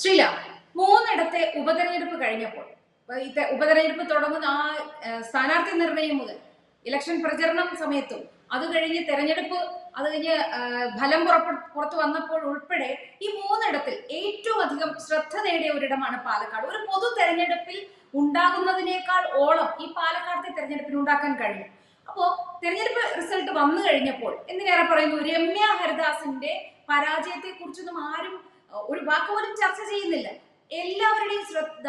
ശ്രീല മൂന്നിടത്തെ ഉപതെരഞ്ഞെടുപ്പ് കഴിഞ്ഞപ്പോൾ ഉപതെരഞ്ഞെടുപ്പ് തുടങ്ങുന്ന ആ സ്ഥാനാർത്ഥി നിർണയം മുതൽ ഇലക്ഷൻ പ്രചരണം സമയത്തും അത് കഴിഞ്ഞ് തെരഞ്ഞെടുപ്പ് അത് കഴിഞ്ഞ് ഫലം പുറത്തു വന്നപ്പോൾ ഉൾപ്പെടെ ഈ മൂന്നിടത്തിൽ ഏറ്റവും അധികം ശ്രദ്ധ നേടിയ ഒരിടമാണ് പാലക്കാട്. ഒരു പൊതു തെരഞ്ഞെടുപ്പിൽ ഉണ്ടാകുന്നതിനേക്കാൾ ഓളം ഈ പാലക്കാടത്തെ തെരഞ്ഞെടുപ്പിന് ഉണ്ടാക്കാൻ കഴിയും അപ്പോ തെരഞ്ഞെടുപ്പ് റിസൾട്ട് വന്നു കഴിഞ്ഞപ്പോൾ എന്തിനേറെ പറയുന്നു? രമ്യ ഹരിദാസിന്റെ പരാജയത്തെ കുറിച്ചൊന്നും ആരും ഒരു വാക്ക് പോലും ചർച്ച ചെയ്യുന്നില്ല. എല്ലാവരുടെയും ശ്രദ്ധ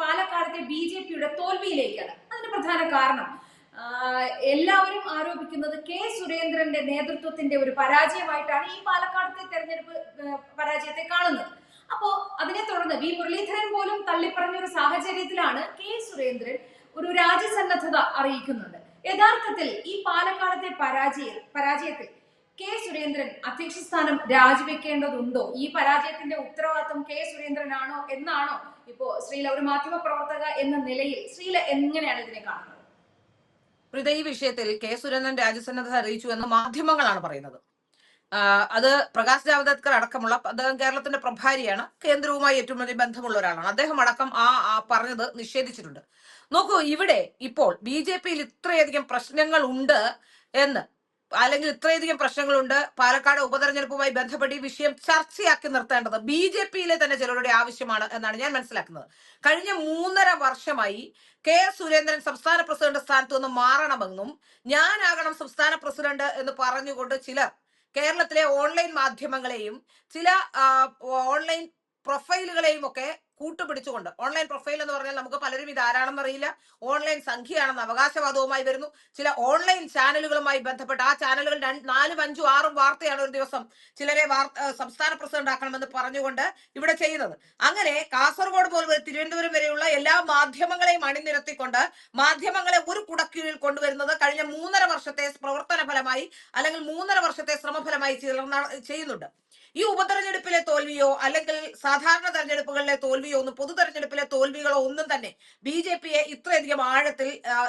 പാലക്കാടത്തെ ബി ജെ പിയുടെ തോൽവിയിലേക്കാണ്. അതിന് പ്രധാന കാരണം എല്ലാവരും ആരോപിക്കുന്നത് കെ സുരേന്ദ്രന്റെ നേതൃത്വത്തിന്റെ ഒരു പരാജയമായിട്ടാണ് ഈ പാലക്കാടത്തെ തെരഞ്ഞെടുപ്പ് പരാജയത്തെ കാണുന്നത്. അപ്പോ അതിനെ തുടർന്ന് വി മുരളീധരൻ പോലും തള്ളിപ്പറഞ്ഞ ഒരു സാഹചര്യത്തിലാണ് കെ സുരേന്ദ്രൻ ഒരു രാജ്യസന്നദ്ധത അറിയിക്കുന്നത് യഥാർത്ഥത്തിൽ ഈ പാലക്കാടത്തെ പരാജയ പരാജയത്തിൽ കെ സുരേന്ദ്രൻ അധ്യക്ഷ സ്ഥാനം രാജിവെക്കേണ്ടതുണ്ടോ? ഈ പരാജയത്തിന്റെ ഉത്തരവാദിത്വം കെ സുരേന്ദ്രനാണോ എന്നാണോ ഇപ്പോ ശ്രീല ഒരു മാധ്യമ പ്രവർത്തക എന്ന നിലയിൽ ശ്രീല എങ്ങനെയാണ് ഇതിനെ കാണുന്നത്? പ്രീത ഈ വിഷയത്തിൽ കെ സുരേന്ദ്രൻ രാജ്യസന്നദ്ധ അറിയിച്ചു എന്ന് മാധ്യമങ്ങളാണ് പറയുന്നത്. അത് പ്രകാശ് ജാവദേക്കർ അടക്കമുള്ള അദ്ദേഹം കേരളത്തിന്റെ പ്രഭാരിയാണ്. കേന്ദ്രവുമായി ഏറ്റവും വലിയ ബന്ധമുള്ള ഒരാളാണ്. അദ്ദേഹം അടക്കം ആ പറഞ്ഞത് നിഷേധിച്ചിട്ടുണ്ട്. നോക്കൂ ഇവിടെ ഇപ്പോൾ ബി ജെ പിയിൽ ഇത്രയധികം പ്രശ്നങ്ങൾ ഉണ്ട് എന്ന് അല്ലെങ്കിൽ ഇത്രയധികം പ്രശ്നങ്ങളുണ്ട്. പാലക്കാട് ഉപതെരഞ്ഞെടുപ്പുമായി ബന്ധപ്പെട്ട് ഈ വിഷയം ചർച്ചയാക്കി നിർത്തേണ്ടത് ബി ജെ പിയിലെ തന്നെ ചിലരുടെ ആവശ്യമാണ് എന്നാണ് ഞാൻ മനസ്സിലാക്കുന്നത്. കഴിഞ്ഞ മൂന്നര വർഷമായി കെ സുരേന്ദ്രൻ സംസ്ഥാന പ്രസിഡന്റ് സ്ഥാനത്ത് നിന്ന് മാറണമെന്നും ഞാനാകണം സംസ്ഥാന പ്രസിഡന്റ് എന്ന് പറഞ്ഞുകൊണ്ട് ചിലർ കേരളത്തിലെ ഓൺലൈൻ മാധ്യമങ്ങളെയും ചില ഓൺലൈൻ പ്രൊഫൈലുകളെയും ഒക്കെ കൂട്ടുപിടിച്ചുകൊണ്ട്. ഓൺലൈൻ പ്രൊഫൈൽ എന്ന് പറഞ്ഞാൽ നമുക്ക് പലരും ഇത് ആരാണെന്ന് അറിയില്ല. ഓൺലൈൻ സംഖ്യയാണെന്ന് അവകാശവാദവുമായി വരുന്നു. ചില ഓൺലൈൻ ചാനലുകളുമായി ബന്ധപ്പെട്ട് ആ ചാനലുകൾ നാലും അഞ്ചും ആറും വാർത്തയാണ് ഒരു ദിവസം ചിലരെ സംസ്ഥാന പ്രസിഡന്റ് ആക്കണമെന്ന് പറഞ്ഞുകൊണ്ട് ഇവിടെ ചെയ്യുന്നത്. അങ്ങനെ കാസർഗോഡ് പോലെ തിരുവനന്തപുരം വരെയുള്ള എല്ലാ മാധ്യമങ്ങളെയും അണിനിരത്തിക്കൊണ്ട് മാധ്യമങ്ങളെ ഒരു കുടക്കീഴിൽ കൊണ്ടുവരുന്നത് കഴിഞ്ഞ മൂന്നര വർഷത്തെ പ്രവർത്തന ഫലമായി അല്ലെങ്കിൽ മൂന്നര വർഷത്തെ ശ്രമഫലമായി ചിലർ ചെയ്യുന്നുണ്ട്. ഈ ഉപതെരഞ്ഞെടുപ്പിലെ തോൽവിയോ അല്ലെങ്കിൽ സാധാരണ തെരഞ്ഞെടുപ്പുകളിലെ തോൽവിയോ ഒന്നും പൊതു തെരഞ്ഞെടുപ്പിലെ തോൽവികളോ ഒന്നും തന്നെ ബി ജെ പിയെ ഇത്രയധികം ആഴത്തിൽ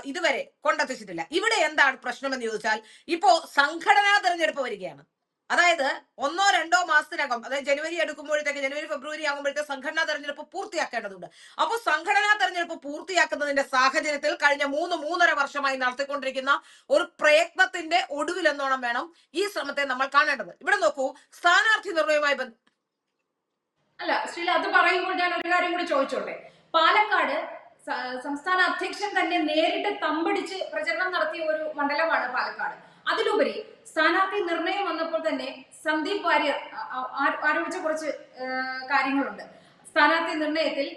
ഇതുവരെ കൊണ്ടെത്തിച്ചിട്ടില്ല. ഇവിടെ എന്താണ് പ്രശ്നം എന്ന് ചോദിച്ചാൽ ഇപ്പോ സംഘടനാ തെരഞ്ഞെടുപ്പ് വരികയാണ്. അതായത് ഒന്നോ രണ്ടോ മാസത്തിനകം അതായത് ജനുവരി എടുക്കുമ്പോഴത്തേക്ക് ജനുവരി ഫെബ്രുവരി ആകുമ്പോഴത്തെ സംഘടനാ തെരഞ്ഞെടുപ്പ് പൂർത്തിയാക്കേണ്ടതുണ്ട്. അപ്പോൾ സംഘടനാ തെരഞ്ഞെടുപ്പ് പൂർത്തിയാക്കുന്നതിന്റെ സാഹചര്യത്തിൽ കഴിഞ്ഞ മൂന്ന് മൂന്നര വർഷമായി നടത്തിക്കൊണ്ടിരിക്കുന്ന ഒരു പ്രയത്നത്തിന്റെ ഒടുവിലെന്നോണം വേണം ഈ ശ്രമത്തെ നമ്മൾ കാണേണ്ടത്. ഇവിടെ നോക്കൂ സ്ഥാനാർത്ഥി നിർണയവുമായി അല്ല ശ്രീല അത് പറയുമ്പോൾ ഞാൻ ഒരു കാര്യം കൂടി ചോദിച്ചോട്ടെ? പാലക്കാട് സംസ്ഥാന അധ്യക്ഷൻ തന്നെ നേരിട്ട് തമ്പടിച്ച് പ്രചരണം നടത്തിയ ഒരു മണ്ഡലമാണ് പാലക്കാട്. അതിലുപരി സ്ഥാനാർത്ഥി നിർണയം വന്നപ്പോൾ തന്നെ സന്ദീപ് വാര്യർ ആരോപിച്ച കുറച്ച് കാര്യങ്ങളുണ്ട്. സ്ഥാനാർത്ഥി നിർണയത്തിൽ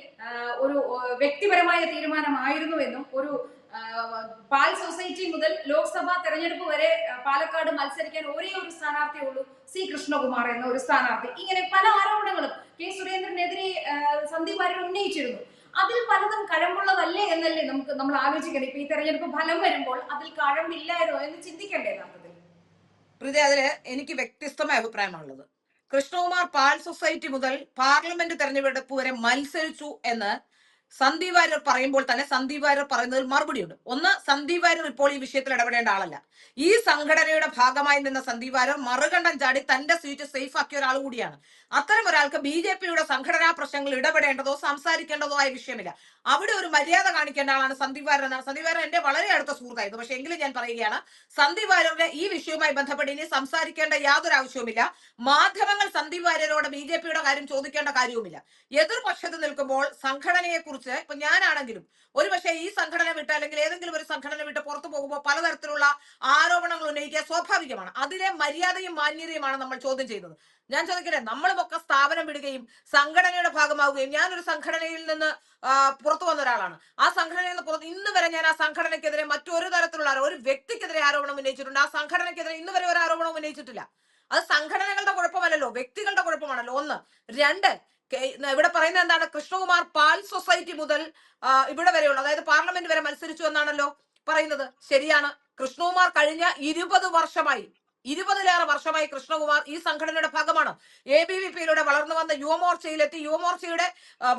ഒരു വ്യക്തിപരമായ തീരുമാനമായിരുന്നു എന്നും ഒരു പാൽ സൊസൈറ്റി മുതൽ ലോക്സഭാ തെരഞ്ഞെടുപ്പ് വരെ പാലക്കാട് മത്സരിക്കാൻ ഒരേ ഒരു സ്ഥാനാർത്ഥിയേ ഉള്ളൂ സി കൃഷ്ണകുമാർ എന്ന ഒരു സ്ഥാനാർത്ഥി. ഇങ്ങനെ പല ആരോപണങ്ങളും കെ സുരേന്ദ്രനെതിരെ സന്ദീപ് വാര്യർ ഉന്നയിച്ചിരുന്നു. അതിൽ പലതും കഴമ്പുള്ളതല്ലേ എന്നല്ലേ നമുക്ക് നമ്മൾ ആലോചിക്കണം ഇപ്പൊ ഈ തെരഞ്ഞെടുപ്പ് ഫലം വരുമ്പോൾ അതിൽ കഴമ്പില്ലായിരുന്നോ എന്ന് ചിന്തിക്കണ്ടേ യഥാർത്ഥത്തിൽ? പ്രീതി അതിൽ എനിക്ക് വ്യത്യസ്തമായ അഭിപ്രായമാണുള്ളത്. കൃഷ്ണകുമാർ പാൽ സൊസൈറ്റി മുതൽ പാർലമെന്റ് തെരഞ്ഞെടുപ്പ് വരെ മത്സരിച്ചു എന്ന് സന്ദീപ് വാര്യർ പറയുമ്പോൾ തന്നെ സന്ദീപ് വാര്യർ പറയുന്നതിൽ മറുപടിയുണ്ട്. ഒന്ന് സന്ദീപ് വാര്യർ ഇപ്പോൾ ഈ വിഷയത്തിൽ ഇടപെടേണ്ട ആളല്ല. ഈ സംഘടനയുടെ ഭാഗമായി നിന്ന സന്ദീപ് വാര്യർ മറുകണ്ഠം ചാടി തന്റെ സീറ്റ് സേഫ് ആക്കിയ ഒരാൾ കൂടിയാണ്. അത്തരം ഒരാൾക്ക് ബി ജെ പിയുടെ സംഘടനാ പ്രശ്നങ്ങൾ ഇടപെടേണ്ടതോ സംസാരിക്കേണ്ടതോ ആയ വിഷയമില്ല. അവിടെ ഒരു മര്യാദ കാണിക്കേണ്ട ആളാണ് സന്ദീപ് വാര്യർ എന്നാണ്. സന്ദീപ് വാര്യർ എന്റെ വളരെ അടുത്ത സുഹൃത്തായിരുന്നു. പക്ഷെ എങ്കിലും ഞാൻ പറയുകയാണ് സന്ദീപ് വാര്യരുടെ ഈ വിഷയവുമായി ബന്ധപ്പെട്ട് ഇനി സംസാരിക്കേണ്ട യാതൊരു ആവശ്യവുമില്ല. മാധ്യമങ്ങൾ സന്ദീപ് വാര്യരോട് ബി ജെ പിയുടെ കാര്യം ചോദിക്കേണ്ട കാര്യവുമില്ല. എതിർപക്ഷത്ത് നിൽക്കുമ്പോൾ സംഘടനയെ കുറിച്ച് ഇപ്പൊ ഞാനാണെങ്കിലും ഒരു പക്ഷേ ഈ സംഘടന വിട്ട് അല്ലെങ്കിൽ ഏതെങ്കിലും ഒരു സംഘടന വിട്ട് പുറത്തു പോകുമ്പോൾ പലതരത്തിലുള്ള ആരോപണങ്ങൾ ഉന്നയിക്കുക സ്വാഭാവികമാണ്. അതിലെ മര്യാദയും മാന്യതയുമാണ് നമ്മൾ ചോദ്യം ചെയ്യുന്നത്. ഞാൻ ചോദിക്കട്ടെ നമ്മളുമൊക്കെ സ്ഥാപനം വിടുകയും സംഘടനയുടെ ഭാഗമാവുകയും ഞാനൊരു സംഘടനയിൽ നിന്ന് പുറത്തു വന്ന ഒരാളാണ്. ആ സംഘടനയിൽ നിന്ന് പുറത്ത് ഇന്ന് വരെ ഞാൻ ആ സംഘടനയ്ക്കെതിരെ മറ്റൊരു തരത്തിലുള്ള ഒരു വ്യക്തിക്കെതിരെ ആരോപണം ഉന്നയിച്ചിട്ടുണ്ട്. ആ സംഘടനയ്ക്കെതിരെ ഇന്ന് വരെ ഒരു ആരോപണം ഉന്നയിച്ചിട്ടില്ല. അത് സംഘടനകളുടെ കുഴപ്പമല്ലല്ലോ വ്യക്തികളുടെ കുഴപ്പമാണല്ലോ. ഒന്ന്. രണ്ട്. ഇവിടെ പറയുന്നത് എന്താണ്? കൃഷ്ണകുമാർ പാൽ സൊസൈറ്റി മുതൽ ഇവിടെ വരെയുള്ള അതായത് പാർലമെന്റ് വരെ മത്സരിച്ചു എന്നാണല്ലോ പറയുന്നത്. ശരിയാണ്. കൃഷ്ണകുമാർ കഴിഞ്ഞ ഇരുപത് വർഷമായി ഇരുപതിലേറെ വർഷമായി കൃഷ്ണകുമാർ ഈ സംഘടനയുടെ ഭാഗമാണ്. എ ബി വി പിയിലൂടെ വളർന്നു വന്ന യുവമോർച്ചയിലെത്തി. യുവമോർച്ചയുടെ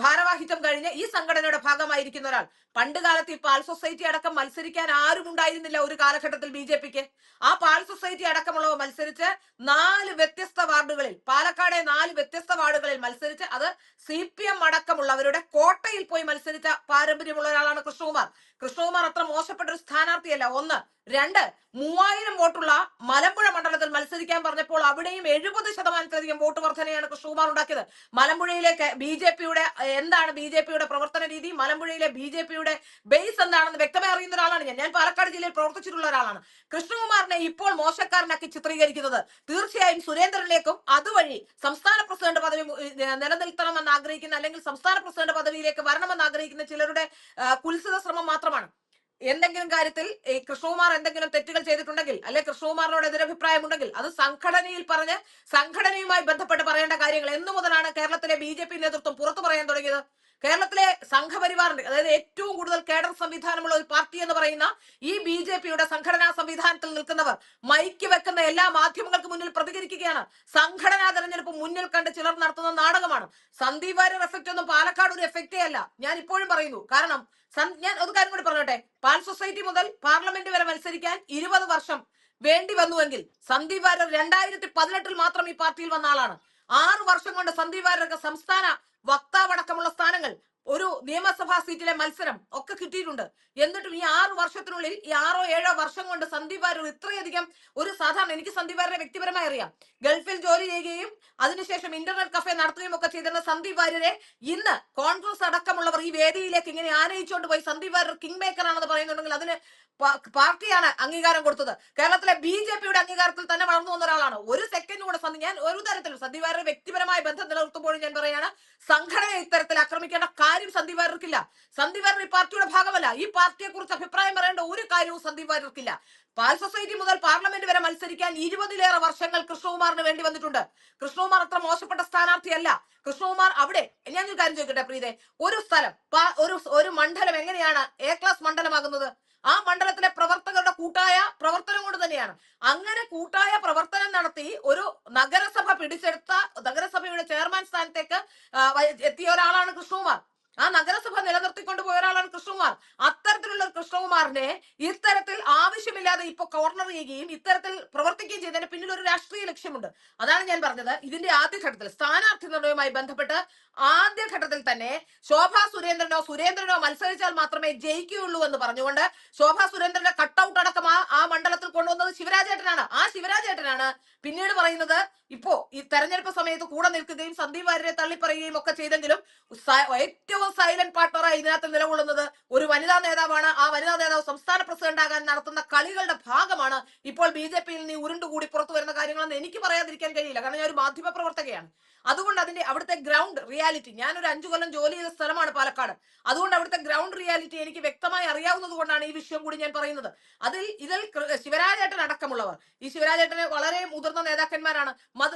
ഭാരവാഹിത്വം കഴിഞ്ഞ് ഈ സംഘടനയുടെ ഭാഗമായിരിക്കുന്ന ഒരാൾ. പണ്ട് കാലത്ത് ഈ പാൽ സൊസൈറ്റി അടക്കം മത്സരിക്കാൻ ആരും ഉണ്ടായിരുന്നില്ല ഒരു കാലഘട്ടത്തിൽ ബി ജെ പിക്ക്. ആ പാൽ സൊസൈറ്റി അടക്കമുള്ളവ മത്സരിച്ച് നാല് വ്യത്യസ്ത വാർഡുകളിൽ പാലക്കാടെ നാല് വ്യത്യസ്ത വാർഡുകളിൽ മത്സരിച്ച് അത് സി പി എം അടക്കമുള്ളവരുടെ കോട്ടയിൽ പോയി മത്സരിച്ച പാരമ്പര്യമുള്ള ഒരാളാണ് കൃഷ്ണകുമാർ. കൃഷ്ണകുമാർ അത്ര മോശപ്പെട്ട ഒരു സ്ഥാനാർത്ഥിയല്ല. ഒന്ന് രണ്ട് മൂവായിരം വോട്ടുള്ള മലമ്പുഴ മണ്ഡലത്തിൽ മത്സരിക്കാൻ പറഞ്ഞപ്പോൾ അവിടെയും എഴുപത് ശതമാനത്തിലധികം വോട്ട് വർധനയാണ് കൃഷ്ണകുമാർ ഉണ്ടാക്കിയത്. മലമ്പുഴയിലെ ബി ജെ പിയുടെ എന്താണ് ബി ജെ പിയുടെ പ്രവർത്തന രീതി? മലമ്പുഴയിലെ ബി ജെ പിയുടെ ബേസ് എന്താണെന്ന് വ്യക്തമായി അറിയുന്ന ഒരാളാണ് ഞാൻ. ഞാൻ പാലക്കാട് ജില്ലയിൽ പ്രവർത്തിച്ചിട്ടുള്ള ഒരാളാണ്. കൃഷ്ണകുമാറിനെ ഇപ്പോൾ മോശക്കാരനാക്കി ചിത്രീകരിക്കുന്നത് തീർച്ചയായും സുരേന്ദ്രനിലേക്കും അതുവഴി സംസ്ഥാന പ്രസിഡന്റ് പദവി നിലനിൽക്കണമെന്ന് ആഗ്രഹിക്കുന്ന അല്ലെങ്കിൽ സംസ്ഥാന പ്രസിഡന്റ് പദവിയിലേക്ക് വരണമെന്ന് ആഗ്രഹിക്കുന്ന ചിലരുടെ കുൽസിത ശ്രമം മാത്രമാണ്. എന്തെങ്കിലും കാര്യത്തിൽ ഈ കൃഷ്ണകുമാർ എന്തെങ്കിലും തെറ്റുകൾ ചെയ്തിട്ടുണ്ടെങ്കിൽ അല്ലെ കൃഷ്ണകുമാറിനോട് എതിരഭിപ്രായം ഉണ്ടെങ്കിൽ അത് സംഘടനയിൽ പറഞ്ഞ് സംഘടനയുമായി ബന്ധപ്പെട്ട് പറയേണ്ട കാര്യങ്ങൾ എന്നു മുതലാണ് കേരളത്തിലെ ബി നേതൃത്വം പുറത്തു പറയാൻ തുടങ്ങിയത്. കേരളത്തിലെ സംഘപരിവാറിന്റെ അതായത് ഏറ്റവും കൂടുതൽ കേഡർ സംവിധാനമുള്ള ഒരു പാർട്ടി എന്ന് പറയുന്ന ഈ ബി ജെ പിയുടെ സംഘടനാ സംവിധാനത്തിൽ നിൽക്കുന്നവർ മൈക്ക് വെക്കുന്ന എല്ലാ മാധ്യമങ്ങൾക്ക് മുന്നിൽ പ്രതികരിക്കുകയാണ്. സംഘടനാ തെരഞ്ഞെടുപ്പ് മുന്നിൽ കണ്ട് ചിലർ നടത്തുന്ന നാടകമാണ്. സന്ദീപ് വാര്യർ എഫക്റ്റ് ഒന്നും പാലക്കാട് ഒരു എഫക്റ്റേ അല്ല. ഞാൻ ഇപ്പോഴും പറയുന്നു. കാരണം ഞാൻ ഒരു കാര്യം കൂടി പറഞ്ഞോട്ടെ. പാൽ സൊസൈറ്റി മുതൽ പാർലമെന്റ് വരെ മത്സരിക്കാൻ ഇരുപത് വർഷം വേണ്ടി വന്നുവെങ്കിൽ സന്ദീപ് വാര്യർ രണ്ടായിരത്തി പതിനെട്ടിൽ മാത്രം ഈ പാർട്ടിയിൽ വന്ന ആളാണ്. ആറ് വർഷം കൊണ്ട് സന്ദീപ് വാര്യർക്ക് സംസ്ഥാന വക്താവടക്കമുള്ള സ്ഥാനങ്ങൾ ഒരു നിയമസഭാ സീറ്റിലെ മത്സരം ഒക്കെ കിട്ടിയിട്ടുണ്ട്. എന്നിട്ടും ഈ ആറു വർഷത്തിനുള്ളിൽ ഈ ആറോ ഏഴോ വർഷം കൊണ്ട് സന്ദീപ് വാര്യർ ഇത്രയധികം ഒരു സാധാരണ എനിക്ക് സന്ദീപ് വാര്യരെ വ്യക്തിപരമായി അറിയാം. ഗൾഫിൽ ജോലി ചെയ്യുകയും അതിനുശേഷം ഇന്റർനെറ്റ് കഫേ നടത്തുകയും ഒക്കെ ചെയ്തിരുന്ന സന്ദീപ് വാര്യരെ ഇന്ന് കോൺഗ്രസ് അടക്കമുള്ളവർ ഈ വേദിയിലേക്ക് ഇങ്ങനെ ആനയിച്ചുകൊണ്ട് പോയി സന്ദീപ് വാര്യർ കിങ് മേക്കർ ആണെന്ന് പറയുന്നുണ്ടെങ്കിൽ അതിന് പാർട്ടിയാണ് അംഗീകാരം കൊടുത്തത്. കേരളത്തിലെ ബി ജെ പിയുടെ അംഗീകാരത്തിൽ തന്നെ വളർന്നു വന്ന ഒരാളാണ്. ഒരു സെക്കൻഡ് കൂടെ ഞാൻ ഒരു തരത്തിലും സന്ദീപ് വാര്യർ വ്യക്തിപരമായ ബന്ധം നിലനിർത്തുമ്പോഴും ഞാൻ പറയാണ് സംഘടനയെ ഇത്തരത്തിൽ ആക്രമിക്കേണ്ട കാര്യം സന്ദീപ് വാര്യർക്കില്ല. സന്ദീപ് വാര്യർ ഈ പാർട്ടിയുടെ ഭാഗമല്ല. ഈ പാർട്ടിയെ കുറിച്ച് അഭിപ്രായം പറയേണ്ട ഒരു കാര്യവും സന്ദീപ് വാര്യർക്കില്ല. പാൽ സൊസൈറ്റി മുതൽ പാർലമെന്റ് വരെ മത്സരിക്കാൻ ഇരുപതിലേറെ വർഷങ്ങൾ കൃഷ്ണകുമാറിന് വേണ്ടി വന്നിട്ടുണ്ട്. കൃഷ്ണകുമാർ അത്ര മോശപ്പെട്ട സ്ഥാനാർത്ഥിയല്ല. കൃഷ്ണകുമാർ അവിടെ ഞാൻ ഒരു കാര്യം ചോദിക്കട്ടെ പ്രീതെ? ഒരു സ്ഥലം ഒരു ഒരു മണ്ഡലം എങ്ങനെയാണ് എ ക്ലാസ് മണ്ഡലമാകുന്നത്? ആ മണ്ഡലത്തിലെ പ്രവർത്തകരുടെ കൂട്ടായ പ്രവർത്തനം കൊണ്ട് തന്നെയാണ്. അങ്ങനെ കൂട്ടായ പ്രവർത്തനം നടത്തി ഒരു നഗരസഭ പിടിച്ചെടുത്ത നഗരസഭയുടെ ചെയർമാൻ സ്ഥാനത്തേക്ക് എത്തിയ ഒരാളാണ് കൃഷ്ണകുമാർ. ആ നഗരസഭ നിലനിർത്തിക്കൊണ്ട് പോയ ഒരാളാണ് കൃഷ്ണകുമാർ. അത്തരത്തിലുള്ള കൃഷ്ണകുമാറിനെ ഇത്തരത്തിൽ ആവശ്യമില്ലാതെ ഇപ്പൊ കോർണർ ചെയ്യുകയും ഇത്തരത്തിൽ പ്രവർത്തിക്കുകയും ചെയ്തതിന് പിന്നിൽ ഒരു രാഷ്ട്രീയ ലക്ഷ്യമുണ്ട്. അതാണ് ഞാൻ പറഞ്ഞത്. ഇതിന്റെ ആദ്യഘട്ടത്തിൽ സ്ഥാനാർത്ഥി നിർണയവുമായി ബന്ധപ്പെട്ട് ആദ്യഘട്ടത്തിൽ തന്നെ ശോഭാ സുരേന്ദ്രനോ സുരേന്ദ്രനോ മത്സരിച്ചാൽ മാത്രമേ ജയിക്കുകയുള്ളൂ എന്ന് പറഞ്ഞുകൊണ്ട് ശോഭാ സുരേന്ദ്രന്റെ കട്ടൗട്ട് അടക്കം ആ ആ മണ്ഡലത്തിൽ കൊണ്ടുവന്നത് ശിവരാജേട്ടനാണ്. ആ ശിവരാജേട്ടനാണ് പിന്നീട് പറയുന്നത് ഇപ്പോ ഈ തെരഞ്ഞെടുപ്പ് സമയത്ത് കൂടെ നിൽക്കുകയും സന്ദീപ് വാര്യരെ തള്ളിപ്പറയുകയും ഒക്കെ ചെയ്തെങ്കിലും സ- ഏറ്റവും സൈലന്റ് പാർട്ണറായി ഇതിനകത്ത് നിലകൊള്ളുന്നത് ഒരു വനിതാ നേതാവാണ്. ആ വനിതാ നേതാവ് സംസ്ഥാന പ്രസിഡന്റ് ആകാൻ നടത്തുന്ന കളികളുടെ ഭാഗമാണ്. ഇപ്പോൾ ബി ജെ പിയിൽ നിന്ന് ഉരുണ്ടുകൂടി പുറത്തു വരുന്ന കാര്യങ്ങളെന്ന് എനിക്ക് പറയാതിരിക്കാൻ കഴിയില്ല. കാരണം ഞാൻ ഒരു മാധ്യമ പ്രവർത്തകയാണ് അതുകൊണ്ട് അതിന്റെ അവിടുത്തെ ഗ്രൗണ്ട് റിയാലിറ്റി ഞാനൊരു അഞ്ചു കൊല്ലം ജോലി ചെയ്ത സ്ഥലമാണ് പാലക്കാട്. അതുകൊണ്ട് അവിടുത്തെ ഗ്രൗണ്ട് റിയാലിറ്റി എനിക്ക് വ്യക്തമായി അറിയാവുന്നത് കൊണ്ടാണ് ഈ വിഷയം കൂടി ഞാൻ പറയുന്നത്. അതിൽ ഇതിൽ ശിവരാജേട്ടൻ അടക്കമുള്ളവർ ഈ ശിവരാജേട്ടനെ വളരെ മുതിർന്ന നേതാക്കന്മാരാണ്.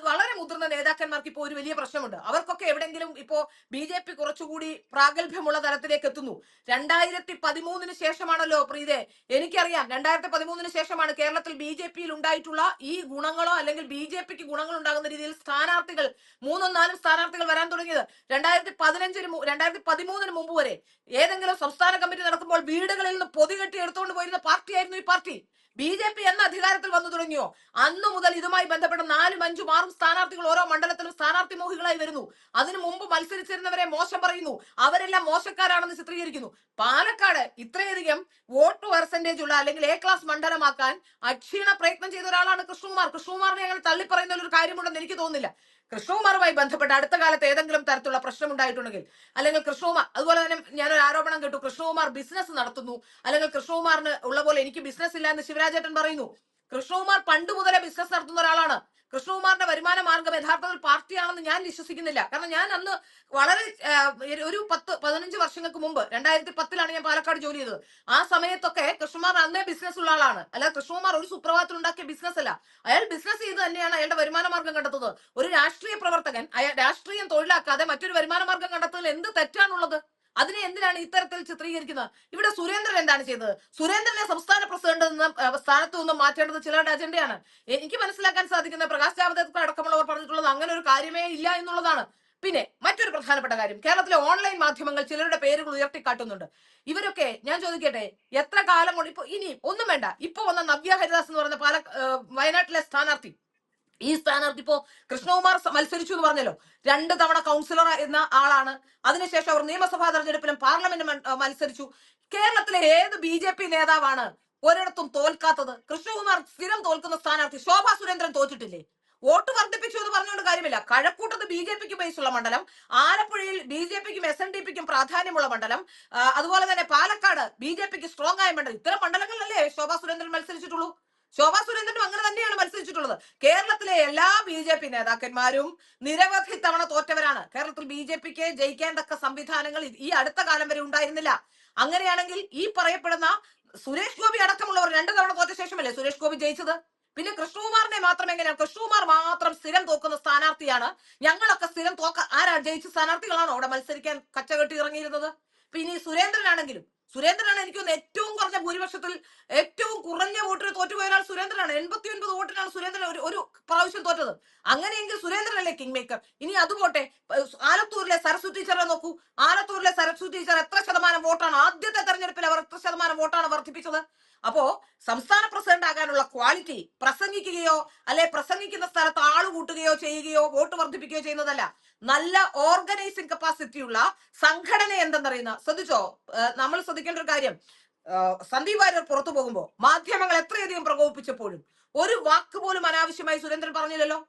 വളരെ മുതിർന്ന നേതാക്കന്മാർക്ക് ഇപ്പോൾ ഒരു വലിയ പ്രശ്നമുണ്ട്. അവർക്കൊക്കെ എവിടെങ്കിലും ഇപ്പോ ബി ജെ പി കുറച്ചുകൂടി പ്രാഗൽഭ്യമുള്ള തലത്തിലേക്ക് എത്തുന്നു. രണ്ടായിരത്തി പതിമൂന്നിന് ശേഷമാണല്ലോ പ്രീതെ എനിക്കറിയാം. രണ്ടായിരത്തി പതിമൂന്നിന് ശേഷമാണ് കേരളത്തിൽ ബി ജെ പിയിൽ ഉണ്ടായിട്ടുള്ള ഈ ഗുണങ്ങളോ അല്ലെങ്കിൽ ബി ജെ പിക്ക് ഗുണങ്ങൾ ഉണ്ടാകുന്ന രീതിയിൽ സ്ഥാനാർത്ഥികൾ മൂന്നും നാലും സ്ഥാനാർത്ഥികൾ വരാൻ തുടങ്ങിയത്. രണ്ടായിരത്തി പതിനഞ്ചിന് രണ്ടായിരത്തി പതിമൂന്നിന് മുമ്പ് വരെ ഏതെങ്കിലും സംസ്ഥാന കമ്മിറ്റി നടക്കുമ്പോൾ വീടുകളിൽ നിന്ന് പൊതികെട്ടി എടുത്തുകൊണ്ട് പോയിരുന്ന പാർട്ടിയായിരുന്നു ഈ പാർട്ടി. ബി ജെ പി എന്ന അധികാരത്തിൽ വന്നു തുടങ്ങിയോ? അന്നു മുതൽ ഇതുമായി ബന്ധപ്പെട്ട നാലും അഞ്ചും ആറും സ്ഥാനാർത്ഥികൾ ഓരോ മണ്ഡലത്തിലും സ്ഥാനാർത്ഥി മോഹികളായി വരുന്നു. അതിനു മുമ്പ് മത്സരിച്ചിരുന്നവരെ മോശം പറയുന്നു. അവരെല്ലാം മോശക്കാരാണെന്ന് ചിത്രീകരിക്കുന്നു. പാലക്കാട് ഇത്രയധികം വോട്ട് പെർസെന്റേജ് ഉള്ള അല്ലെങ്കിൽ എ ക്ലാസ് മണ്ഡലമാക്കാൻ അക്ഷീണ പ്രയത്നം ചെയ്ത ഒരാളാണ് കൃഷ്ണകുമാർ. കൃഷ്ണകുമാറിനെ ഞങ്ങൾ തള്ളിപ്പറയുന്ന ഒരു കാര്യമുണ്ടെന്ന് എനിക്ക് തോന്നുന്നില്ല. കൃഷ്ണകുമാറുമായി ബന്ധപ്പെട്ട് അടുത്ത കാലത്ത് ഏതെങ്കിലും തരത്തിലുള്ള പ്രശ്നം ഉണ്ടായിട്ടുണ്ടെങ്കിൽ അല്ലെങ്കിൽ കൃഷ്ണകുമാർ അതുപോലെ തന്നെ ഞാനൊരു ആരോപണം കേട്ടു. കൃഷ്ണകുമാർ ബിസിനസ് നടത്തുന്നു. അല്ലെങ്കിൽ കൃഷ്ണകുമാറിന് ഉള്ള പോലെ എനിക്ക് ബിസിനസ് ഇല്ല എന്ന് ശിവരാജേട്ടൻ പറയുന്നു. കൃഷ്ണകുമാർ പണ്ട് മുതലേ ബിസിനസ് നടത്തുന്ന ഒരാളാണ്. കൃഷ്ണകുമാറിന്റെ വരുമാന മാർഗം യഥാർത്ഥത്തിൽ പാർട്ടിയാണെന്ന് ഞാൻ വിശ്വസിക്കുന്നില്ല. കാരണം ഞാൻ അന്ന് വളരെ ഒരു പത്ത് പതിനഞ്ച് വർഷങ്ങൾക്ക് മുമ്പ് രണ്ടായിരത്തി പത്തിലാണ് ഞാൻ പാലക്കാട് ജോലി ചെയ്തത്. ആ സമയത്തൊക്കെ കൃഷ്ണകുമാർ അന്നേ ബിസിനസ് ഉള്ള ആളാണ്. അല്ല കൃഷ്ണകുമാർ ഒരു സുപ്രഭാതത്തിൽ ഉണ്ടാക്കിയ ബിസിനസ് അല്ല. അയാൾ ബിസിനസ് ചെയ്ത് തന്നെയാണ് അയാളുടെ വരുമാന മാർഗം കണ്ടെത്തുന്നത്. ഒരു രാഷ്ട്രീയ പ്രവർത്തകൻ അയാൾ രാഷ്ട്രീയം തൊഴിലാക്കാതെ മറ്റൊരു വരുമാന മാർഗം കണ്ടെത്തുന്നതിൽ എന്ത് തെറ്റാണുള്ളത്? അതിനെ എന്തിനാണ് ഇത്തരത്തിൽ ചിത്രീകരിക്കുന്നത്? ഇവിടെ സുരേന്ദ്രൻ എന്താണ് ചെയ്തത് സുരേന്ദ്രനെ സംസ്ഥാന പ്രസിഡന്റ് നിന്ന് സ്ഥാനത്തു നിന്ന് മാറ്റേണ്ടത് ചിലരുടെ അജണ്ടയാണ് എനിക്ക് മനസ്സിലാക്കാൻ സാധിക്കുന്ന പ്രകാശ് ജാവദേക്കർ അടക്കമുള്ളവർ പറഞ്ഞിട്ടുള്ളത് അങ്ങനെ ഒരു കാര്യമേ ഇല്ല എന്നുള്ളതാണ്. പിന്നെ മറ്റൊരു പ്രധാനപ്പെട്ട കാര്യം കേരളത്തിലെ ഓൺലൈൻ മാധ്യമങ്ങൾ ചിലരുടെ പേരുകൾ ഉയർത്തിക്കാട്ടുന്നുണ്ട്. ഇവരൊക്കെ ഞാൻ ചോദിക്കട്ടെ എത്ര കാലം കൊണ്ട് ഇപ്പൊ ഇനി ഒന്നും വേണ്ട. ഇപ്പൊ വന്ന നവ്യ ഹരിദാസ് എന്ന് പറയുന്ന പാല വയനാട്ടിലെ സ്ഥാനാർത്ഥി ഈ സ്ഥാനാർത്ഥി ഇപ്പോ കൃഷ്ണകുമാർ മത്സരിച്ചു എന്ന് പറഞ്ഞല്ലോ. രണ്ട് തവണ കൗൺസിലർ എന്ന ആളാണ്. അതിനുശേഷം അവർ നിയമസഭാ തെരഞ്ഞെടുപ്പിലും പാർലമെന്റ് മത്സരിച്ചു. കേരളത്തിലെ ഏത് ബി ജെ പി നേതാവാണ് ഒരിടത്തും തോൽക്കാത്തത്? കൃഷ്ണകുമാർ സ്ഥിരം തോൽക്കുന്ന സ്ഥാനാർത്ഥി ശോഭാ സുരേന്ദ്രൻ തോറ്റിട്ടില്ലേ? വോട്ട് വർദ്ധിപ്പിച്ചു എന്ന് പറഞ്ഞുകൊണ്ട് കാര്യമില്ല. കഴക്കൂട്ടത്ത് ബി ജെ പിക്ക് ബേസുള്ള മണ്ഡലം ആലപ്പുഴയിൽ ബി ജെ പിക്കും എസ് എൻ ഡി പിക്കും പ്രാധാന്യമുള്ള മണ്ഡലം അതുപോലെ തന്നെ പാലക്കാട് ബി ജെ പിക്ക് സ്ട്രോങ് ആയ മണ്ഡലം. ഇത്തരം മണ്ഡലങ്ങളിലല്ലേ ശോഭാ സുരേന്ദ്രൻ മത്സരിച്ചിട്ടുള്ളൂ. ശോഭാ സുരേന്ദ്രനും അങ്ങനെ തന്നെയാണ് മത്സരിച്ചിട്ടുള്ളത്. കേരളത്തിലെ എല്ലാ ബി ജെ പി നേതാക്കന്മാരും നിരവധി തവണ തോറ്റവരാണ്. കേരളത്തിൽ ബി ജെ പിക്ക് ജയിക്കാൻ തക്ക സംവിധാനങ്ങൾ ഈ അടുത്ത കാലം വരെ ഉണ്ടായിരുന്നില്ല. അങ്ങനെയാണെങ്കിൽ ഈ പറയപ്പെടുന്ന സുരേഷ് ഗോപി അടക്കമുള്ളവർ രണ്ടു തവണ തോറ്റ ശേഷമല്ലേ സുരേഷ് ഗോപി ജയിച്ചത്? പിന്നെ കൃഷ്ണകുമാറിനെ മാത്രം എങ്ങനെയാണ് കൃഷ്ണകുമാർ മാത്രം സ്ഥിരം തോക്കുന്ന സ്ഥാനാർത്ഥിയാണ്. ഞങ്ങളൊക്കെ സ്ഥിരം തോക്ക ആരാ? ജയിച്ച സ്ഥാനാർത്ഥികളാണോ അവിടെ മത്സരിക്കാൻ കച്ചകെട്ടി ഇറങ്ങിയിരുന്നത്? പിന്നെ സുരേന്ദ്രനാണെങ്കിലും സുരേന്ദ്രനാണ് എനിക്ക് തോന്നുന്നു ഏറ്റവും കുറഞ്ഞ ഭൂരിപക്ഷത്തിൽ ഏറ്റവും കുറഞ്ഞ വോട്ടിന് തോറ്റുപോയ ഒരാൾ സുരേന്ദ്രനാണ്. എൺപത്തി ഒൻപത് വോട്ടിനാണ് സുരേന്ദ്രൻ ഒരു ഒരു പ്രാവശ്യം തോറ്റത്. അങ്ങനെയെങ്കിൽ സുരേന്ദ്രനല്ലേ കിങ് മേക്കർ ഇനി അതുപോട്ടെ ആലത്തൂരിലെ സരസ്വതി ടീച്ചറെ നോക്കൂ. ആലത്തൂരിലെ സരസ്വതി ടീച്ചർ എത്ര ശതമാനം വോട്ടാണ്? ആദ്യത്തെ തെരഞ്ഞെടുപ്പിൽ അവർ എത്ര ശതമാനം വോട്ടാണ് വർദ്ധിപ്പിച്ചത്? അപ്പോ സംസ്ഥാന പ്രസിഡന്റ് ആകാനുള്ള ക്വാളിറ്റി പ്രസംഗിക്കുകയോ അല്ലെ പ്രസംഗിക്കുന്ന സ്ഥലത്ത് ആൾ കൂട്ടുകയോ ചെയ്യുകയോ വോട്ട് വർദ്ധിപ്പിക്കുകയോ ചെയ്യുന്നതല്ല. നല്ല ഓർഗനൈസിംഗ് കപ്പാസിറ്റി ഉള്ള സംഘടന എന്തെന്നറിയുന്ന ശ്രദ്ധിച്ചോ? നമ്മൾ ശ്രദ്ധിക്കേണ്ട ഒരു കാര്യം. സന്ദീപ് വാര്യർ പുറത്തു പോകുമ്പോൾ മാധ്യമങ്ങൾ എത്രയധികം പ്രകോപിപ്പിച്ചപ്പോഴും ഒരു വാക്ക് പോലും അനാവശ്യമായി സുരേന്ദ്രൻ പറഞ്ഞില്ലല്ലോ?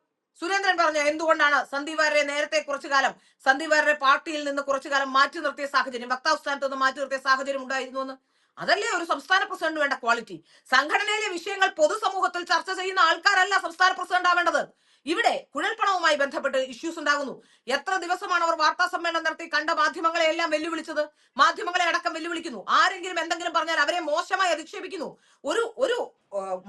സുരേന്ദ്രൻ പറഞ്ഞു എന്തുകൊണ്ടാണ് സന്ദീപ് വാര്യരെ നേരത്തെ കുറച്ചു കാലം സന്ദീപ് വാര്യരെ പാർട്ടിയിൽ നിന്ന് കുറച്ചു കാലം മാറ്റി നിർത്തിയ സാഹചര്യം വക്താവ് സ്ഥാനത്ത് നിന്ന് മാറ്റി നിർത്തിയ സാഹചര്യം ഉണ്ടായിരുന്നു എന്ന് അതല്ലേ ഒരു സംസ്ഥാന പ്രസിഡന്റ് വേണ്ട ക്വാളിറ്റി സംഘടനയിലെ വിഷയങ്ങൾ പൊതുസമൂഹത്തിൽ ചർച്ച ചെയ്യുന്ന ആൾക്കാരല്ല സംസ്ഥാന പ്രസിഡന്റ് ആവേണ്ടത്. ഇവിടെ കുഴൽപ്പണവുമായി ബന്ധപ്പെട്ട് ഇഷ്യൂസ് ഉണ്ടാകുന്നു. എത്ര ദിവസമാണ് അവർ വാർത്താ സമ്മേളനം നടത്തി കണ്ട മാധ്യമങ്ങളെ എല്ലാം വെല്ലുവിളിച്ചത്? മാധ്യമങ്ങളെ അടക്കം വെല്ലുവിളിക്കുന്നു. ആരെങ്കിലും എന്തെങ്കിലും പറഞ്ഞാൽ അവരെ മോശമായി അധിക്ഷേപിക്കുന്നു. ഒരു ഒരു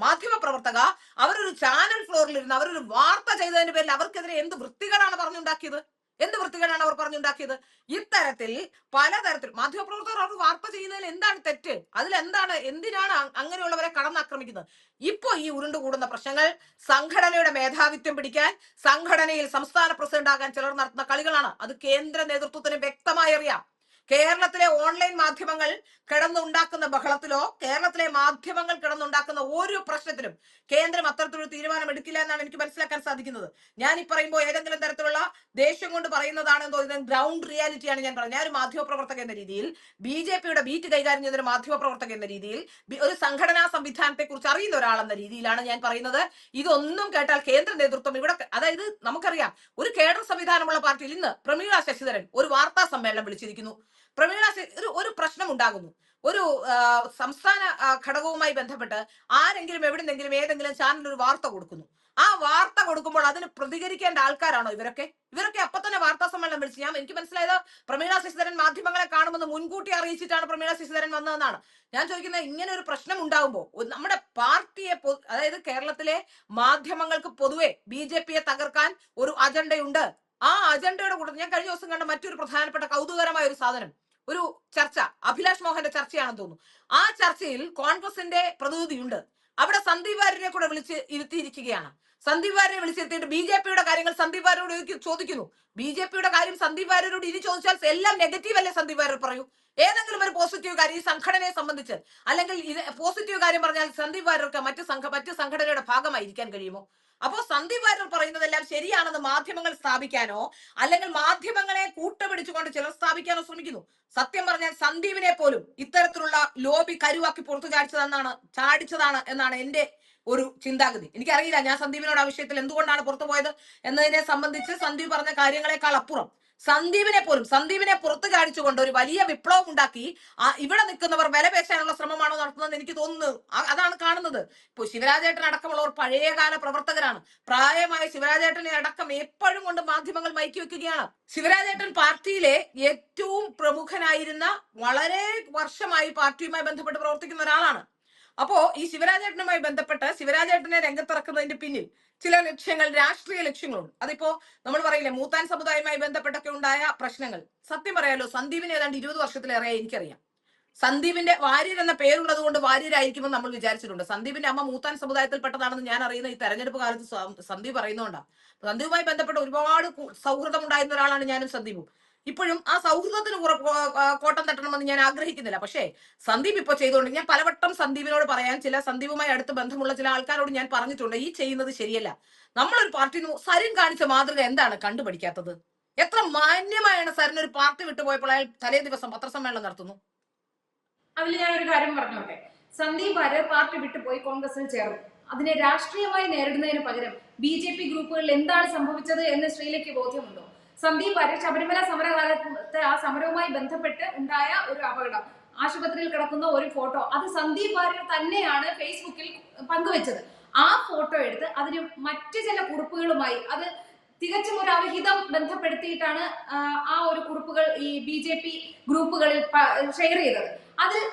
മാധ്യമ പ്രവർത്തക അവരൊരു ചാനൽ ഫ്ലോറിൽ ഇരുന്ന് അവരൊരു വാർത്ത ചെയ്തതിന്റെ പേരിൽ അവർക്കെതിരെ എന്ത് വൃത്തികളാണ് പറഞ്ഞുണ്ടാക്കിയത്? എന്ത് വൃത്തികേടാണ് അവർ പറഞ്ഞുണ്ടാക്കിയത്? ഇത്തരത്തിൽ പലതരത്തിൽ മാധ്യമപ്രവർത്തകർ അവർ വാർത്ത ചെയ്യുന്നതിൽ എന്താണ് തെറ്റ്? അതിൽ എന്താണ് എന്തിനാണ് അങ്ങനെയുള്ളവരെ കടന്നാക്രമിക്കുന്നത്? ഇപ്പോ ഈ ഉരുണ്ടുകൂടുന്ന പ്രശ്നങ്ങൾ സംഘടനയുടെ മേധാവിത്വം പിടിക്കാൻ സംഘടനയിൽ സംസ്ഥാന പ്രസിഡന്റ് ആകാൻ ചിലർ നടത്തുന്ന കളികളാണ്. അത് കേന്ദ്ര നേതൃത്വത്തിന് വ്യക്തമായി അറിയാം. കേരളത്തിലെ ഓൺലൈൻ മാധ്യമങ്ങൾ കിടന്നുണ്ടാക്കുന്ന ബഹളത്തിലോ കേരളത്തിലെ മാധ്യമങ്ങൾ കിടന്നുണ്ടാക്കുന്ന ഒരു പ്രശ്നത്തിലും കേന്ദ്രം അത്തരത്തിലൊരു തീരുമാനം എടുക്കില്ല എന്നാണ് എനിക്ക് മനസ്സിലാക്കാൻ സാധിക്കുന്നത്. ഞാൻ ഈ പറയുമ്പോൾ ഏതെങ്കിലും തരത്തിലുള്ള ദേഷ്യം കൊണ്ട് പറയുന്നതാണെന്ന് തോന്നുന്നത് ഗ്രൗണ്ട് റിയാലിറ്റിയാണ് ഞാൻ പറഞ്ഞത് ഞാൻ ഒരു മാധ്യമ പ്രവർത്തക എന്ന രീതിയിൽ ബി ജെ പിയുടെ ബീറ്റ് കൈകാര്യം ചെയ്യുന്ന ഒരു മാധ്യമ പ്രവർത്തക എന്ന രീതിയിൽ ഒരു സംഘടനാ സംവിധാനത്തെ കുറിച്ച് അറിയുന്ന ഒരാളെന്ന രീതിയിലാണ് ഞാൻ പറയുന്നത്. ഇതൊന്നും കേട്ടാൽ കേന്ദ്ര നേതൃത്വം ഇവിടെ അതായത് നമുക്കറിയാം ഒരു കേഡർ സംവിധാനമുള്ള പാർട്ടിയിൽ ഇന്ന് പ്രമീള ശശിധരൻ ഒരു വാർത്താ സമ്മേളനം വിളിച്ചിരിക്കുന്നു. ശ- ഒരു ഒരു പ്രശ്നം ഉണ്ടാകുന്നു ഒരു സംസ്ഥാന ഘടകവുമായി ബന്ധപ്പെട്ട് ആരെങ്കിലും എവിടെന്നെങ്കിലും ഏതെങ്കിലും ചാനൽ ഒരു വാർത്ത കൊടുക്കുന്നു. ആ വാർത്ത കൊടുക്കുമ്പോൾ അതിന് പ്രതികരിക്കേണ്ട ആൾക്കാരാണോ ഇവരൊക്കെ? ഇവരൊക്കെ അപ്പൊ തന്നെ വാർത്താ സമ്മേളനം വിളിച്ചു. ഞാൻ എനിക്ക് മനസ്സിലായത് പ്രമീള ശശിധരൻ മാധ്യമങ്ങളെ കാണുമെന്ന് മുൻകൂട്ടി അറിയിച്ചിട്ടാണ് പ്രമീള ശശിധരൻ വന്നതെന്നാണ്. ഞാൻ ചോദിക്കുന്നത് ഇങ്ങനെ ഒരു പ്രശ്നം ഉണ്ടാകുമ്പോൾ നമ്മുടെ പാർട്ടിയെ അതായത് കേരളത്തിലെ മാധ്യമങ്ങൾക്ക് പൊതുവെ ബി ജെ പിയെ തകർക്കാൻ ഒരു അജണ്ടയുണ്ട്. ആ അജണ്ടയുടെ കൂടെ ഞാൻ കഴിഞ്ഞ ദിവസം കണ്ട മറ്റൊരു പ്രധാനപ്പെട്ട കൗതുകരമായ ഒരു സാധനം. ഒരു ചർച്ച അഭിലാഷ് മോഹന്റെ ചർച്ചയാണെന്ന് തോന്നുന്നു. ആ ചർച്ചയിൽ കോൺഗ്രസിന്റെ പ്രതിനിധിയുണ്ട്. അവിടെ സന്ദീപ് വാര്യരെ കൂടെ വിളിച്ച് ഇരുത്തിയിരിക്കുകയാണ്. സന്ദീപ് വാര്യരെ വിളിച്ചിരുത്തിയിട്ട് ബി ജെ പിയുടെ കാര്യങ്ങൾ സന്ദീപ് വാര്യരോട് ചോദിക്കുന്നു. ബി ജെ പിയുടെ കാര്യം സന്ദീപ് വാര്യരോട് ഇനി ചോദിച്ചാൽ എല്ലാം നെഗറ്റീവ് അല്ലേ സന്ദീപ് വാര്യർ പറയൂ? ഏതെങ്കിലും ഒരു പോസിറ്റീവ് കാര്യം ഈ സംഘടനയെ സംബന്ധിച്ച് അല്ലെങ്കിൽ പോസിറ്റീവ് കാര്യം പറഞ്ഞാൽ സന്ദീപ് വാര്യർക്ക് മറ്റ് സംഘ മറ്റ് സംഘടനയുടെ ഭാഗമായിരിക്കാൻ കഴിയുമോ? അപ്പോ സന്ദീപ് വാര്യർ പറയുന്നതെല്ലാം ശരിയാണെന്ന് മാധ്യമങ്ങൾ സ്ഥാപിക്കാനോ അല്ലെങ്കിൽ മാധ്യമങ്ങളെ കൂട്ടുപിടിച്ചുകൊണ്ട് ചിലർ സ്ഥാപിക്കാനോ ശ്രമിക്കുന്നു. സത്യം പറഞ്ഞാൽ സന്ദീപിനെ പോലും ഇത്തരത്തിലുള്ള ലോബി കരുവാക്കി പുറത്തു ചാടിച്ചതെന്നാണ് ചാടിച്ചതാണ് എന്നാണ് എന്റെ ഒരു ചിന്താഗതി. എനിക്കറിയില്ല ഞാൻ സന്ദീപിനോട് ആ വിഷയത്തിൽ എന്തുകൊണ്ടാണ് പുറത്തു പോയത് എന്നതിനെ സംബന്ധിച്ച് സന്ദീപ് പറഞ്ഞ കാര്യങ്ങളെക്കാൾ അപ്പുറം. സന്ദീപിനെ പോലും സന്ദീപിനെ പുറത്തു കാണിച്ചുകൊണ്ട് ഒരു വലിയ വിപ്ലവം ഉണ്ടാക്കി ഇവിടെ നിൽക്കുന്നവർ വില പേശാനുള്ള ശ്രമമാണോ നടത്തുന്നത് എനിക്ക് തോന്നുന്നു. അതാണ് കാണുന്നത്. ഇപ്പൊ ശിവരാജേട്ടൻ അടക്കമുള്ളവർ പഴയകാല പ്രവർത്തകരാണ്. പ്രായമായ ശിവരാജേട്ടനെ അടക്കം എപ്പോഴും കൊണ്ട് മാധ്യമങ്ങൾ മയക്കി വെക്കുകയാണ്. ശിവരാജേട്ടൻ പാർട്ടിയിലെ ഏറ്റവും പ്രമുഖനായിരുന്ന വളരെ വർഷമായി പാർട്ടിയുമായി ബന്ധപ്പെട്ട് പ്രവർത്തിക്കുന്ന ഒരാളാണ്. അപ്പോ ഈ ശിവരാജേട്ടനുമായി ബന്ധപ്പെട്ട് ശിവരാജേട്ടനെ രംഗത്തിറക്കുന്നതിന്റെ പിന്നിൽ ചില ലക്ഷ്യങ്ങൾ രാഷ്ട്രീയ ലക്ഷ്യങ്ങളുണ്ട്. അതിപ്പോ നമ്മൾ പറയില്ലേ മൂത്താൻ സമുദായവുമായി ബന്ധപ്പെട്ടൊക്കെ ഉണ്ടായ പ്രശ്നങ്ങൾ. സത്യം പറയാലോ സന്ദീപിന് ഏതാണ്ട് ഇരുപത് വർഷത്തിലേറെ എനിക്കറിയാം. സന്ദീപിന്റെ വാര്യർ എന്ന പേരുള്ളത് കൊണ്ട് വാര്യരായിരിക്കുമെന്ന് നമ്മൾ വിചാരിച്ചിട്ടുണ്ട്. സന്ദീപിന്റെ അമ്മ മൂത്താൻ സമുദായത്തിൽപ്പെട്ടതാണെന്ന് ഞാൻ അറിയുന്ന ഈ തെരഞ്ഞെടുപ്പ് കാലത്ത് സന്ദീപ് പറയുന്നതുകൊണ്ടാണ് സന്ദീപുമായി ബന്ധപ്പെട്ട് ഒരുപാട് സൗഹൃദം ഉണ്ടായിരുന്ന ഒരാളാണ് ഞാനും സന്ദീപും. ഇപ്പോഴും ആ സൗഹൃദത്തിന് കോട്ടം തട്ടണമെന്ന് ഞാൻ ആഗ്രഹിക്കുന്നില്ല. പക്ഷേ സന്ദീപ് ഇപ്പൊ ചെയ്തുകൊണ്ട് ഞാൻ പലവട്ടം സന്ദീപിനോട് പറയാൻ ചില സന്ദീപുമായി അടുത്ത് ബന്ധമുള്ള ചില ആൾക്കാരോട് ഞാൻ പറഞ്ഞിട്ടുണ്ട് ഈ ചെയ്യുന്നത് ശരിയല്ല. നമ്മളൊരു പാർട്ടിന് സരിൻ കാണിച്ച മാതൃക എന്താണ് കണ്ടുപഠിക്കാത്തത് എത്ര മാന്യമായാണ് സരൻ ഒരു പാർട്ടി വിട്ടുപോയപ്പോൾ അയാൾ തലേ ദിവസം പത്രസമ്മേളനം നടത്തുന്നു? അതിൽ ഞാൻ ഒരു കാര്യം പറഞ്ഞോട്ടെ. സന്ദീപ് ആര് പാർട്ടി വിട്ടുപോയി കോൺഗ്രസിൽ ചേർന്നു. അതിനെ രാഷ്ട്രീയമായി നേരിടുന്നതിന് പകരം ബി ജെ പി ഗ്രൂപ്പുകളിൽ എന്താണ് സംഭവിച്ചത് എന്ന് ശ്രീലയ്ക്ക് ബോധ്യമുണ്ടോ? സന്ദീപ് വാര്യർ ശബരിമല സമരകാലത്തെ ആ സമരവുമായി ബന്ധപ്പെട്ട് ഉണ്ടായ ഒരു അപകടം. ആശുപത്രിയിൽ കിടക്കുന്ന ഒരു ഫോട്ടോ. അത് സന്ദീപ് വാര്യർ തന്നെയാണ് ഫേസ്ബുക്കിൽ പങ്കുവെച്ചത്. ആ ഫോട്ടോ എടുത്ത് അതിന് മറ്റു ചില കുറിപ്പുകളുമായി അത് തികച്ചും ഒരു അവിഹിതം ബന്ധപ്പെടുത്തിയിട്ടാണ് ആ, ഒരു കുറിപ്പുകൾ ഈ ബി ജെ പി ഗ്രൂപ്പുകളിൽ ഷെയർ ചെയ്തത്. അതിൽ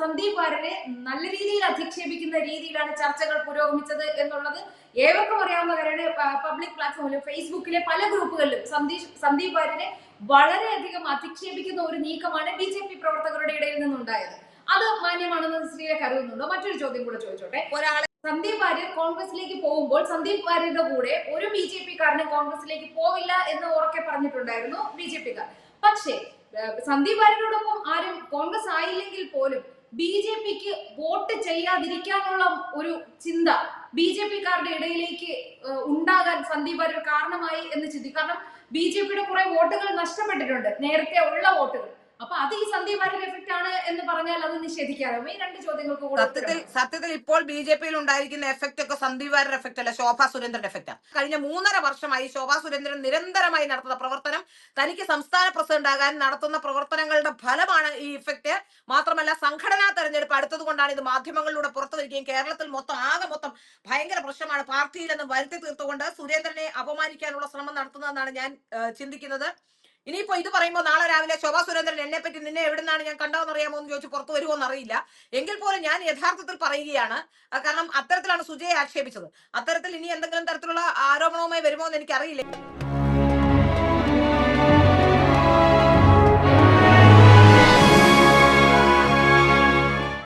സന്ദീപ് വാര്യരെ നല്ല രീതിയിൽ അധിക്ഷേപിക്കുന്ന രീതിയിലാണ് ചർച്ചകൾ പുരോഗമിച്ചത് എന്നുള്ളത് ഏവർക്കും അറിയാവുന്ന കാര്യമാണ് പബ്ലിക് പ്ലാറ്റ്ഫോമിലും ഫേസ്ബുക്കിലെ പല ഗ്രൂപ്പുകളിലും സന്ദീപ് സന്ദീപ് വാര്യരെ വളരെയധികം അധിക്ഷേപിക്കുന്ന ഒരു നീക്കമാണ് ബി ജെ പി പ്രവർത്തകരുടെ ഇടയിൽ നിന്നുണ്ടായത്. അത് മാന്യമാണെന്ന് സ്ത്രീയെ കരുതുന്നുണ്ടോ? മറ്റൊരു ചോദ്യം കൂടെ ചോദിച്ചോട്ടെ. ഒരാളെ സന്ദീപ് വാര്യർ കോൺഗ്രസിലേക്ക് പോകുമ്പോൾ സന്ദീപ് വാര്യരുടെ കൂടെ ഒരു ബി ജെ പി കാരനും കോൺഗ്രസിലേക്ക് പോവില്ല എന്ന് ഉറക്കെ പറഞ്ഞിട്ടുണ്ടായിരുന്നു ബി ജെ പിക്കാർ. പക്ഷേ സന്ദീപ് വാര്യരോടൊപ്പം ആരും കോൺഗ്രസ് ആയില്ലെങ്കിൽ പോലും ബി ജെ പിക്ക് വോട്ട് ചെയ്യാതിരിക്കാനുള്ള ഒരു ചിന്ത ബി ജെ പിക്കാരുടെ ഇടയിലേക്ക് ഉണ്ടാകാൻ സന്ദീപ് വാര്യർ കാരണമായി എന്ന് ചിന്തി. കാരണം ബി ജെ പിയുടെ കുറെ വോട്ടുകൾ നഷ്ടപ്പെട്ടിട്ടുണ്ട്. നേരത്തെ ഉള്ള വോട്ടുകൾ. അപ്പൊ അത് ഈ സന്ധിമാരുടെ എഫക്ട് എഫക്റ്റ് ആണ് എന്ന് പറഞ്ഞാൽ അത് നിഷേധിക്കാനാവും ഈ രണ്ട് ചോദ്യങ്ങൾക്ക് സത്യത്തിൽ സത്യത്തിൽ ഇപ്പോൾ ബി ജെ പിയിൽ ഉണ്ടായിരിക്കുന്ന എഫക്റ്റ് ഒക്കെ എഫക്ട് എഫക്റ്റ് അല്ല ശോഭാ സുരേന്ദ്രന്റെ എഫക്റ്റാണ് കഴിഞ്ഞ മൂന്നര വർഷമായി ശോഭാ സുരേന്ദ്രൻ നിരന്തരമായി നടത്തുന്ന പ്രവർത്തനം തനിക്ക് സംസ്ഥാന പ്രസിഡന്റ് ആകാൻ നടത്തുന്ന പ്രവർത്തനങ്ങളുടെ ഫലമാണ് ഈ ഇഫക്റ്റ് മാത്രമല്ല സംഘടനാ തെരഞ്ഞെടുപ്പ് അടുത്തത് കൊണ്ടാണ് ഇത് മാധ്യമങ്ങളിലൂടെ പുറത്തു വരികയും കേരളത്തിൽ മൊത്തം ആകെ മൊത്തം ഭയങ്കര പ്രശ്നമാണ് പാർട്ടിയിൽ നിന്ന് വരുത്തി തീർത്തുകൊണ്ട് സുരേന്ദ്രനെ അപമാനിക്കാനുള്ള ശ്രമം നടത്തുന്നതെന്നാണ് ഞാൻ ചിന്തിക്കുന്നത്. ഇനിയിപ്പോ ഇത് പറയുമ്പോൾ നാളെ രാവിലെ ശോഭാ സുരേന്ദ്രൻ എന്നെ പറ്റി നിന്നെ എവിടുന്നാണ് ഞാൻ കണ്ടോന്ന് അറിയാമോ എന്ന് ചോദിച്ച് പുറത്തു വരുമോ എന്നറിയില്ല. എങ്കിൽ പോലും ഞാൻ യഥാർത്ഥത്തിൽ പറയുകയാണ് കാരണം അത്തരത്തിലാണ് സുജയെ ആക്ഷേപിച്ചത്. അത്തരത്തിൽ ഇനി എന്തെങ്കിലും തരത്തിലുള്ള ആരോപണവുമായി വരുമോ എന്ന് എനിക്കറിയില്ല.